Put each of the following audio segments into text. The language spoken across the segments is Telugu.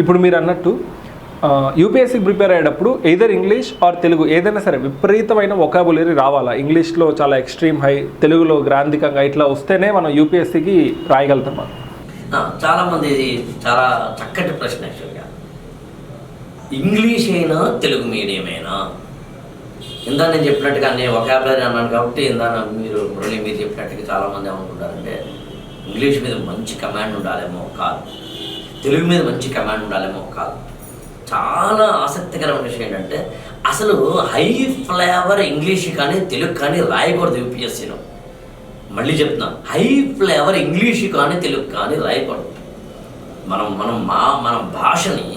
ఇప్పుడు మీరు అన్నట్టు యూపీఎస్సీకి ప్రిపేర్ అయ్యేటప్పుడు ఏదర్ ఇంగ్లీష్ ఆర్ తెలుగు ఏదైనా సరే విపరీతమైన ఒకాబులరీ రావాలా? ఇంగ్లీష్లో చాలా ఎక్స్ట్రీమ్ హై తెలుగులో గ్రాంధికంగా ఇట్లా వస్తేనే మనం యూపీఎస్సీకి రాయగలుగుతాం మనం. చాలామంది చాలా ఇది చాలా చక్కటి ప్రశ్న యాక్చువల్గా ఇంగ్లీష్ అయినా తెలుగు మీడియమేనా ఇందా నేను చెప్పినట్టుగా నేను ఒకాబులరీ అన్నాను కాబట్టి ఇందా మీరు మురళి మీరు చెప్పినట్టుగా చాలామంది ఏమనుకుంటారంటే ఇంగ్లీష్ మీద మంచి కమాండ్ ఉండాలేమో కాదు. తెలుగు మీద మంచి కమాండ్ ఉండాలేమో కాదు. చాలా ఆసక్తికరమైన విషయం ఏంటంటే అసలు హై ఫ్లేవర్ ఇంగ్లీష్ కానీ తెలుగు కానీ రాయకూడదు యూపీఎస్సీలో. మళ్ళీ చెప్తున్నాను హై ఫ్లేవర్ ఇంగ్లీష్ కానీ తెలుగు కానీ రాయకూడదు. మనం మనం మా మన భాషని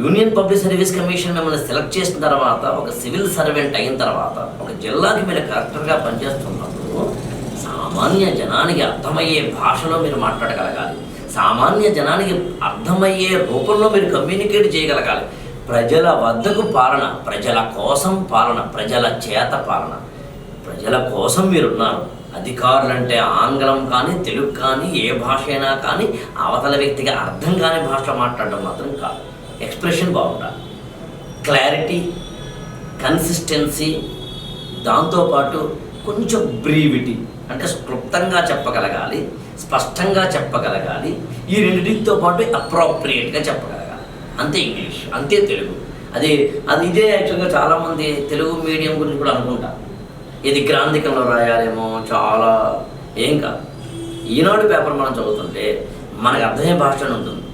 యూనియన్ పబ్లిక్ సర్వీస్ కమిషన్ మిమ్మల్ని సెలెక్ట్ చేసిన తర్వాత ఒక సివిల్ సర్వెంట్ అయిన తర్వాత ఒక జిల్లాకి మీరు కరెక్టర్గా పనిచేస్తున్నప్పుడు సామాన్య జనానికి అర్థమయ్యే భాషలో మీరు మాట్లాడగలగాలి. సామాన్య జనానికి అర్థమయ్యే రూపంలో మీరు కమ్యూనికేట్ చేయగలగాలి. ప్రజల వద్దకు పాలన ప్రజల కోసం పాలన ప్రజల చేత పాలన. ప్రజల కోసం మీరున్నారు. అధికారులంటే ఆంగ్లం కానీ తెలుగు కానీ ఏ భాష అయినా కానీ అవతల వ్యక్తికి అర్థం కాని భాష మాట్లాడడం మాత్రం కాదు. ఎక్స్ప్రెషన్ బాగుండాలి. క్లారిటీ కన్సిస్టెన్సీ దాంతోపాటు కొంచెం బ్రీవిటీ అంటే క్లుప్తంగా చెప్పగలగాలి. స్పష్టంగా చెప్పగలగాలి. ఈ రెండింటితో పాటు అప్రోప్రియేట్గా చెప్పగలగాలి. అంతే ఇంగ్లీష్ అంతే తెలుగు. అది అది ఇదే యాక్చువల్గా చాలామంది తెలుగు మీడియం గురించి కూడా అనుకుంటారు. ఇది గ్రాంధికంలో రాయాలేమో చాలా ఏం కాదు. ఈనాడు పేపర్ మనం చదువుతుంటే మనకు అర్థమయ్యే భాషలో ఉంటుంది.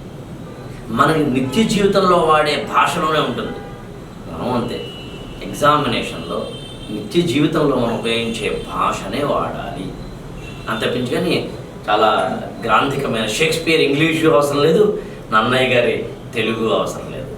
మనకి నిత్య జీవితంలో వాడే భాషలోనే ఉంటుంది. మనం అంతే. ఎగ్జామినేషన్లో నిత్య జీవితంలో మనం ఉపయోగించే భాషనే వాడాలి. అంత పెంచుకొని చాలా గ్రాంధికమైన షేక్స్పియర్ ఇంగ్లీషు అవసరం లేదు నన్నయ్య గారి తెలుగు అవసరం లేదు.